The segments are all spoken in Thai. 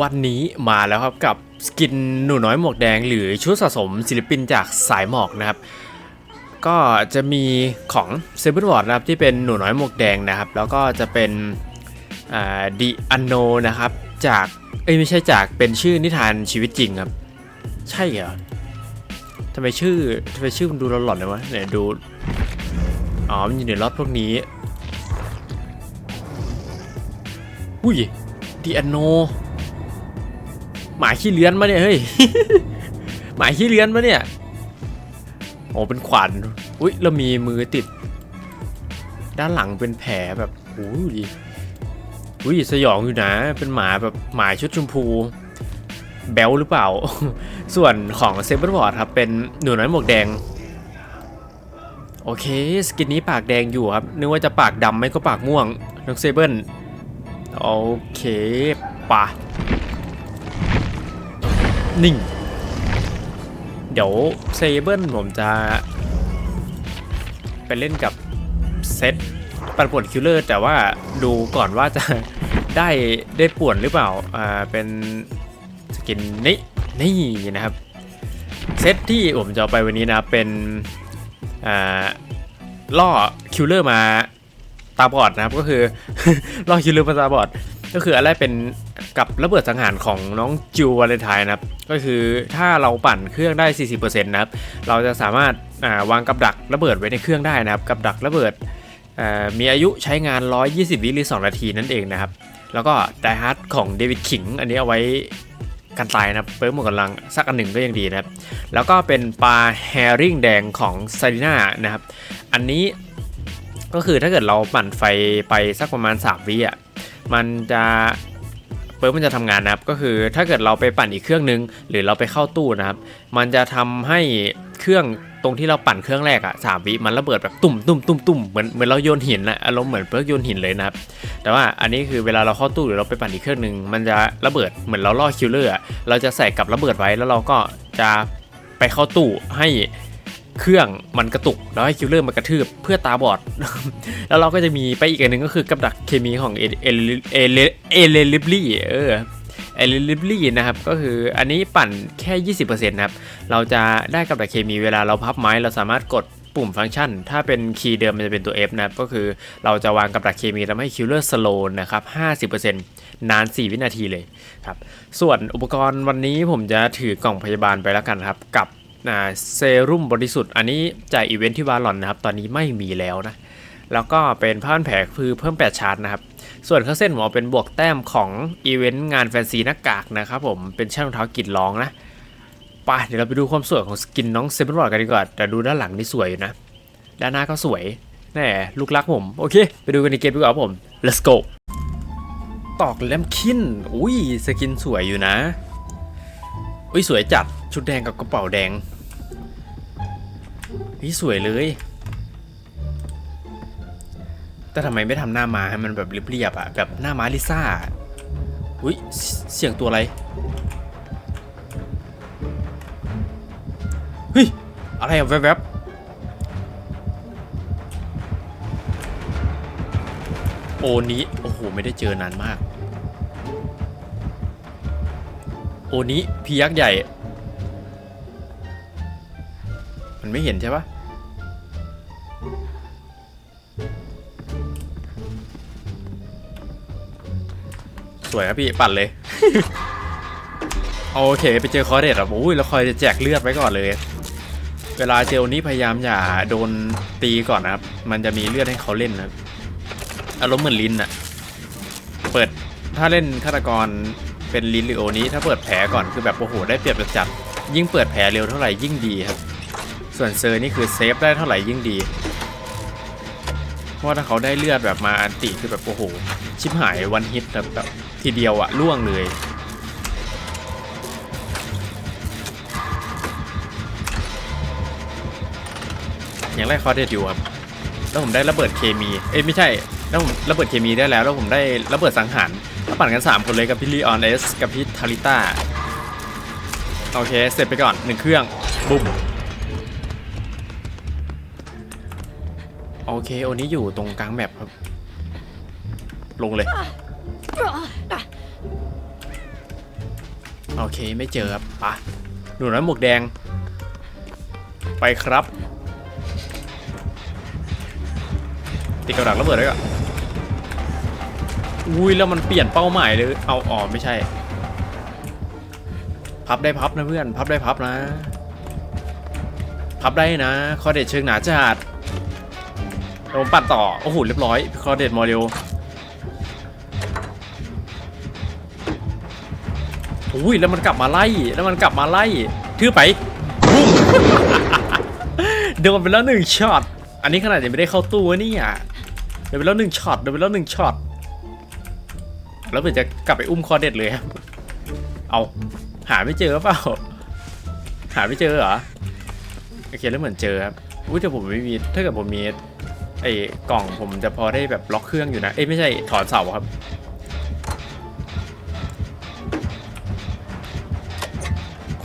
วันนี้มาแล้วครับกับสกินหนูน้อยหมวกแดง หรือชุดสะสมศิลปินจากสายหมอกนะครับ ก็จะมีของเซเ e นวอร์ดนะครับที่เป็นหนูน้อยหมวกแดงนะครับ แล้วก็จะเป็นดีอันโนนะครับจากเอ้ยไม่ใช่จากเป็นชื่อนิทานชีวิตจริงครับ ใช่เหรอทำไมชื่อทำไมชื่อมันดูหลอนๆเลยวะเนี่ยดูอ๋อมันอยู่ในล็อตพวกนี้อุ้ยดีอันโน หมาขี้เลื้อนมาเนี่ยเฮ้ยหมาขี้เลื้อนมาเนี่ยโอ้เป็นขวัญอุ้ยแล้วมีมือติด ด้านหลังเป็นแผลแบบโอ้ยดิอุ้ยสยองอยู่นะ เป็นหมาแบบหมาชุดชมพูแบลหรือเปล่า ส่วนของเซเบอร์บอร์ดครับ เป็นหนูน้อยหมวกแดง โอเค สกินนี้ปากแดงอยู่ครับ นึกว่าจะปากดำไม่ก็ปากม่วงน้องเซเบิลโอเคปะ นิ่ง เดี๋ยวเซเบิลผมจะ ไปเล่นกับเซตปันป่วนคิลเลอร์ แต่ว่าดูก่อนว่าจะได้ได้ป่วนหรือเปล่า อ่า เป็นสกินนี้นี่นะครับ เซตที่ผมจะไปวันนี้นะเป็น อ่า ล่อคิลเลอร์มาตาบอดนะครับ ก็คือ ล่อคิลเลอร์มาตาบอด ก็คืออะไรเป็นกับระเบิดสังหารของน้องจิววาเลนไทน์นะครับ ก็คือถ้าเราปั่นเครื่องได้ 40%นะครับ เราจะสามารถาวางกับดักระเบิดไว้ในเครื่องได้นะครับ กับดักระเบิดมีอายุใช้งาน 120 วิหรือ 2 นาทีนั่นเองนะครับ แล้วก็ไดฮาร์ดของเดวิดคิง อันนี้เอาไว้กันตายนะครับเปิมหมดกำลังสักอันหนึ่งก็ยังดีนะครับ แล้วก็เป็นปลาแฮริ่งแดงของซาริน่านะครับ อันนี้ก็คือถ้าเกิดเราปั่นไฟไปสักประมาณ 3 วิอะ มันจะเปิร์มันจะทำงานนะครับก็คือถ้าเกิดเราไปปั่นอีกเครื่องนึง หรือเราไปเข้าตู้นะครับ มันจะทำให้เครื่องตรงที่เราปั่นเครื่องแรกอะสามวิมันระเบิดแบบตุ่มตุ่มตุ่มตุ่มเหมือนเหมือนเราโยนหินนะอารมณ์เหมือนเปิร์กโยนหินเลยนะครับ แต่ว่าอันนี้คือเวลาเราเข้าตู้หรือเราไปปั่นอีกเครื่องนึงมันจะระเบิดเหมือนเราล่อคิลเลอร์เราจะใส่กับระเบิดไว้แล้วเราก็จะไปเข้าตู้ให้ เครื่องมันกระตุกแล้วให้คิลเลอร์มันกระทืบเพื่อตาบอด แล้วเราก็จะมีไปอีกอันหนึ่งก็คือกับดักเคมีของเอเอเอเลเอเลลิบลี่เออเอเลลิบลี่นะครับก็คืออันนี้ปั่นแค่ 20%นะครับเราจะได้กับดักเคมีเวลาเราพับไม้เราสามารถกดปุ่มฟังก์ชัน ถ้าเป็นคีย์เดิมมันจะเป็นตัว F นะครับก็คือเราจะวางกับดักเคมีทำให้คิลเลอร์สโลนนะครับ 50%นาน 4 วินาทีเลยครับส่วนอุปกรณ์วันนี้ผมจะถือกล่องพยาบาลไปแล้วกันครับกับ เซรุ่มบริสุทธิ์อันนี้จากอีเวนท์ที่วาลอนนะครับ ตอนนี้ไม่มีแล้วนะ แล้วก็เป็นผ้าพันแผลคือเพิ่ม 8 ชาร์จนะครับ ส่วนข้างเส้นผมอเป็นบวกแต้มของอีเวนต์งานแฟนซีหน้ากากนะครับผม เป็นช่างรองเท้ากิดร้องนะไปเดี๋ยวเราไปดูความสวยของสกินน้องเซเบอร์บอร์ดกันดีกว่า แต่ดูด้านหลังนี่สวยอยู่นะ ด้านหน้าก็สวย แน่ลูกรักผม โอเค ไปดูกันในเกมดีกว่าผม let's go ตอกแลมคิน อุ้ยสกินสวยอยู่นะ อุ้ยสวยจัด ชุดแดงกับกระเป๋าแดง นี่สวยเลย แต่ทำไมไม่ทำหน้าม้าให้มันแบบเรียบๆอะ แบบหน้าม้าลิซ่า อุ้ยเสียงตัวอะไร เฮ้ย อะไรอะ แวบๆโอนี้ โอ้โห ไม่ได้เจอนานมาก โอนี้พี่ยักษ์ใหญ่ มันไม่เห็นใช่ปะ สวยครับพี่ปั่นเลย โอเคไปเจอคอร์เดตอะโอ้ยแล้วคอยจะแจกเลือดไว้ก่อนเลย เวลาเจลนี้พยายามอย่าโดนตีก่อนนะครับ มันจะมีเลือดให้เขาเล่นนะครับอารมณ์เหมือนลิ้นอะเปิดถ้าเล่นฆาตกรเป็นลิ้นหรือโอนี้ ถ้าเปิดแผลก่อนคือแบบโอ้โหได้เปรียบจัดๆยิ่งเปิดแผลเร็วเท่าไหร่ยิ่งดีครับ ส่วนเซอร์นี่คือเซฟได้เท่าไหร่ยิ่งดีเพราะว่าถ้าเขาได้เลือดแบบมาอันติคือแบบโอ้โหชิบหายวันฮิตแบบแบบ ทีเดียวอะล่วงเลย อย่างแรกคอเดตอยู่ครับ แล้วผมได้ระเบิดเคมี เอ้ยไม่ใช่ แล้วผมระเบิดเคมีได้แล้ว แล้วผมได้ระเบิดสังหารแล้วปั่นกัน 3 คนเลยกับพี่ลีออนเอสกับพี่ทาริต้า โอเค เสร็จไปก่อนหนึ่งเครื่องบุ้มโอเคโอนี้อยู่ตรงกลางแมปครับ ลงเลย โอเคไม่เจอครับปะหนูน้อยหมวกแดง ไปครับ ติดกระดักระเบิดไว้ก่อนอุ้ยแล้วมันเปลี่ยนเป้าหมายเลย เอาอ๋อไม่ใช่ พับได้พับนะเพื่อน พับได้พับนะ พับได้นะ คอเด็ดเชิงหนาจัดเราปัดต่อ โอ้โหเรียบร้อย คอเด็ดโมเดล อุ้ยแล้วมันกลับมาไล่แล้วมันกลับมาไล่ทื่อไปบุ้มโดนไปแล้วหนึ่งช็อตอันนี้ขนาดยังไม่ได้เข้าตู้วะนี่อยโดนไปแล้วหนึ่งช็อตโดนไปแล้วหนึ่งช็อตแล้วเผื่อจะกลับไปอุ้มคอเด็ดเลยครับเอาหาไม่เจอเปล่าหาไม่เจอเหรอโอเคแล้วเหมือนเจอครับอุ้ยแต่ผมไม่มีถ้าเกิดผมมีไอ้กล่องผมจะพอได้แบบล็อกเครื่องอยู่นะเอ้ยไม่ใช่ถอนเสาครับ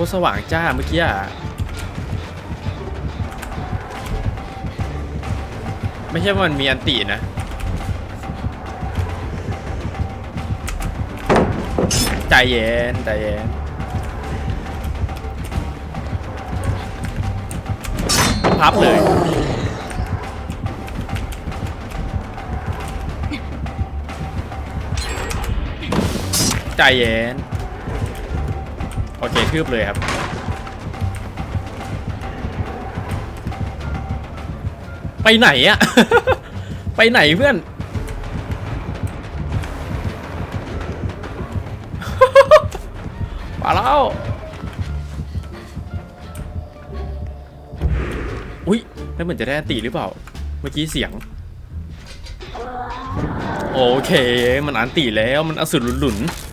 ตรสว่างจ้าเมื่อกี้อะไม่ใช่ว่ามันมีอันตินะ ใจเย็น ใจเย็น พับเลยใจเย็น โอเคคืบเลยครับ ไปไหนอะ ไปไหนเพื่อน มาแล้ว อุ้ยแล้วเหมือนจะได้ตีหรือเปล่า เมื่อกี้เสียง โอเค มันอันตีแล้วมันอสุรหลุนๆ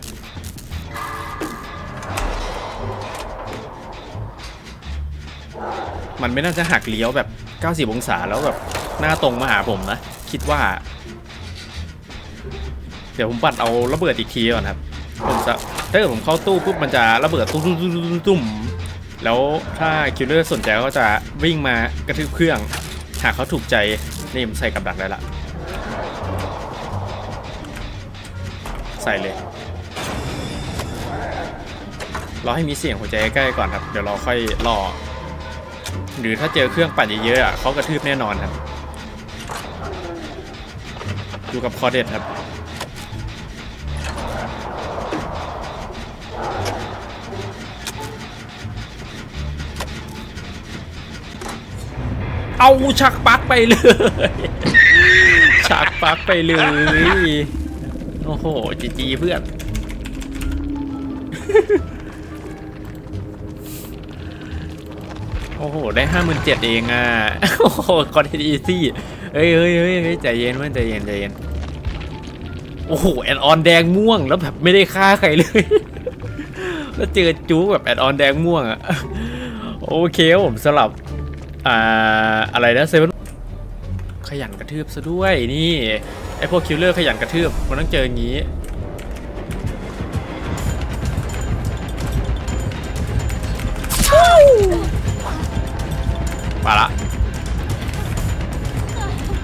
มันไม่น่าจะหักเลี้ยวแบบ 90 องศาแล้วแบบหน้าตรงมาหาผมนะ คิดว่า เดี๋ยวผมปัดเอาระเบิดอีกทีก่อนครับ ผมจะถ้าเกิดผมเข้าตู้ปุ๊บมันจะระเบิดตุ้มตุ้มตุ้มตุ้มแล้วถ้าคิลเลอร์สนใจก็จะวิ่งมากระทืบเครื่อง หากเขาถูกใจนี่ผมใส่กับดักได้ละใส่เลยรอให้มีเสียงหัวใจใกล้ก่อนครับ เดี๋ยวเราค่อยรอ หรือถ้าเจอเครื่องปั่นเยอะๆอะเขากระทืบแน่นอนครับอยู่กับคอเด็ดครับเอาชักปักไปเลยชักปักไปเลย โอ้โหจีจีเพื่อน โอ้โห ได้ห้าหมื่นเจ็ดเองอะ โอ้โหคอนเทนต์อีซี่เฮ้ยเฮ้ยเฮ้ยเฮ้ยใจเย็นเพื่อนใจเย็นใจเย็น โอ้โห แอดออนแดงม่วงแล้วแบบไม่ได้ฆ่าใครเลย แล้วเจอจู๊แบบแอดออนแดงม่วงอะ โอเคผมสลับ อ่า อะไรนะเซเว่นขยันกระทืบซะด้วยนี่ ไอพวกคิลเลอร์ขยันกระทืบมันต้องเจออย่างนี้ มาละ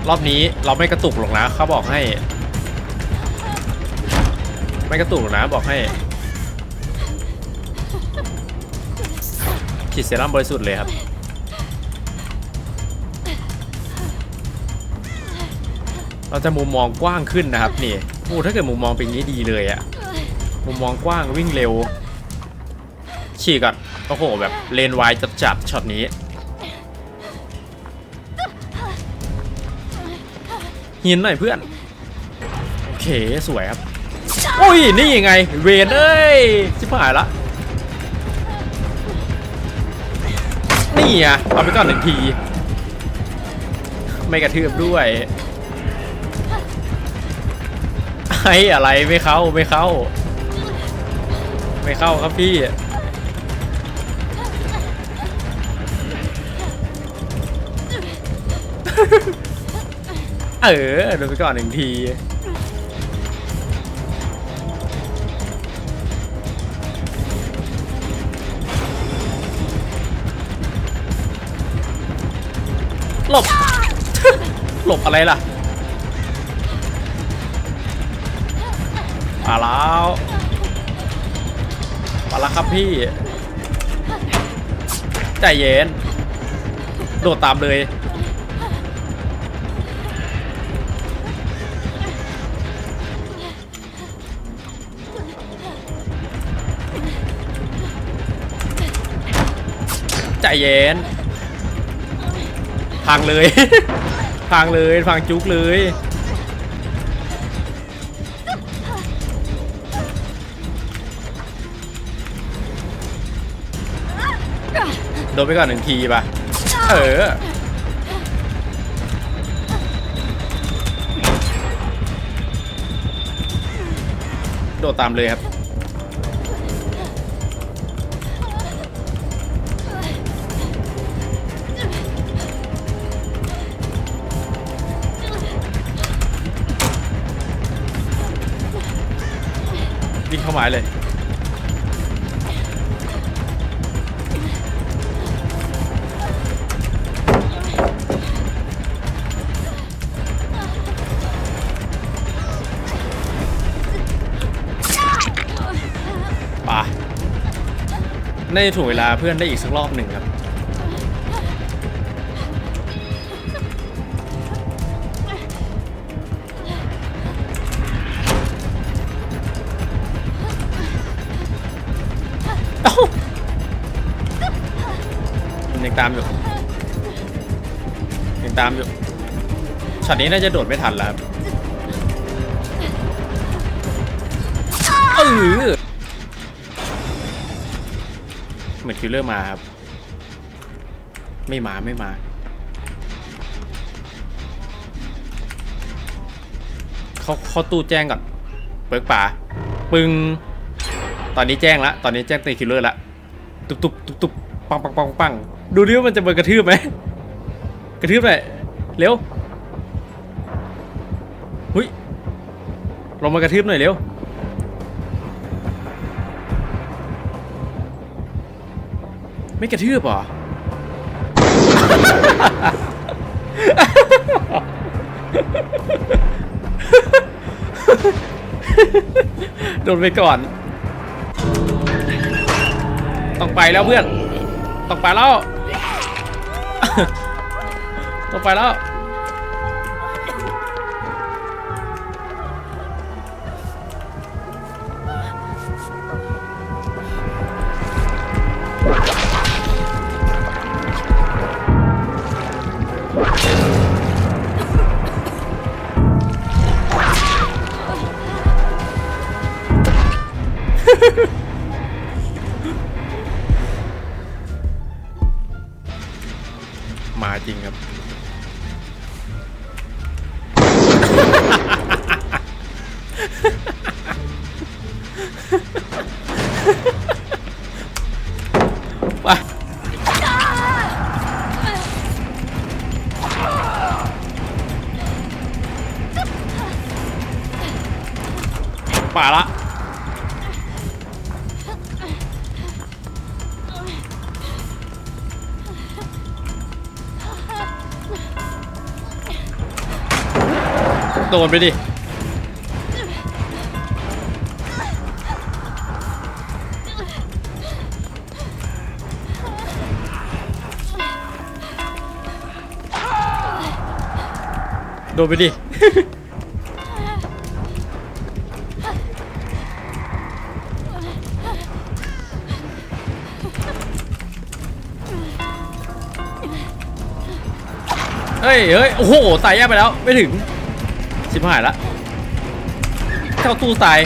รอบนี้เราไม่กระตุกหรอกนะเขาบอกให้ ไม่กระตุกหรอกนะบอกให้ฉีดเซรั่มบริสุทธิ์เลยครับเราจะมุมมองกว้างขึ้นนะครับนี่โอ้ถ้าเกิดมุมมองเป็นงนี้ดีเลยอะมุมมองกว้างวิ่งเร็ว ฉีกก่อนโอ้โหแบบเลนไวายจัดๆช็อตนี้ หินหน่อยเพื่อน โอเคสวยครับโอ้ยนี่ยังไง เวนเอ้ยชิบหายละนี่อะเอาไปก่อนหนึ่งที ไม่กระทืบด้วยไอ้อะไรไม่เข้าไม่เข้า ไม่เข้าครับพี่ เออโดนไปก่อนหนึ่งที หลบ หลบอะไรล่ะมาแล้วมาแล้วครับพี่ ใจเย็น โดดตามเลย ใจเย็นพังเลย พังเลยพังจุกเลยโดนไปก่อนหนึ่งทีป่ะ เออ โดดตามเลยครับ เข้าหมายเลย ป่ะน่าจะถูกเวลาเพื่อนได้อีกสักรอบหนึ่งครับ ยังตามอยู่ยังตามอยู่ช็อตนี้น่าจะโดดไม่ทันแล้วครับเออเหมือนคิลเลอร์มาครับ ไม่มาไม่มาเขาเขาตู้แจ้งก่อนเปิกป่าปึง ตอนนี้แจ้งละตอนนี้แจ้งตีคิลเลอร์ละ ตุบตุบตุบตุบ ปังปังปังปังดูดิว่ามันจะเบิร์กระทืบไหมกระทืบเลยเร็วหุยลงมากระทืบหน่อยเร็วไม่กระทืบหรอโดนไปก่อน ต้องไปแล้วเพื่อน ต้องไปแล้วต้องไปแล้ว โดนไปดิ โดนไปดิ เฮ้ยเฮ้ย โอ้โห ตายแยกไปแล้ว ไม่ถึง ชิบหายละเข้าตู้ตาย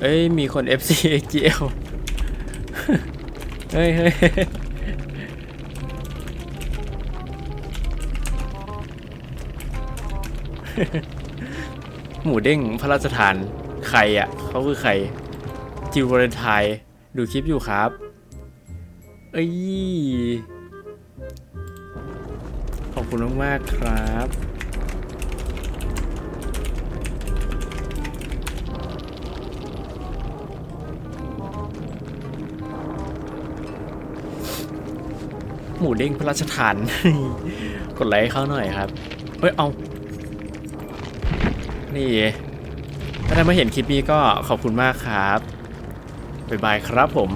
เอ้ย มีคน FC XGL เฮ้ยเฮ้ยหมูเด้งพระราชทานใครอะเขาคือใคร จิววาเลนไทน์ดูคลิปอยู่ครับ เอ้ย ขอบคุณมาก ๆ ครับ หมูเด้งพระราชทาน กดไลค์เขาหน่อยครับ เฮ้ย เอา นี่ถ้าได้มาเห็นคลิปนี้ก็ขอบคุณมากครับ บ๊ายบายครับผม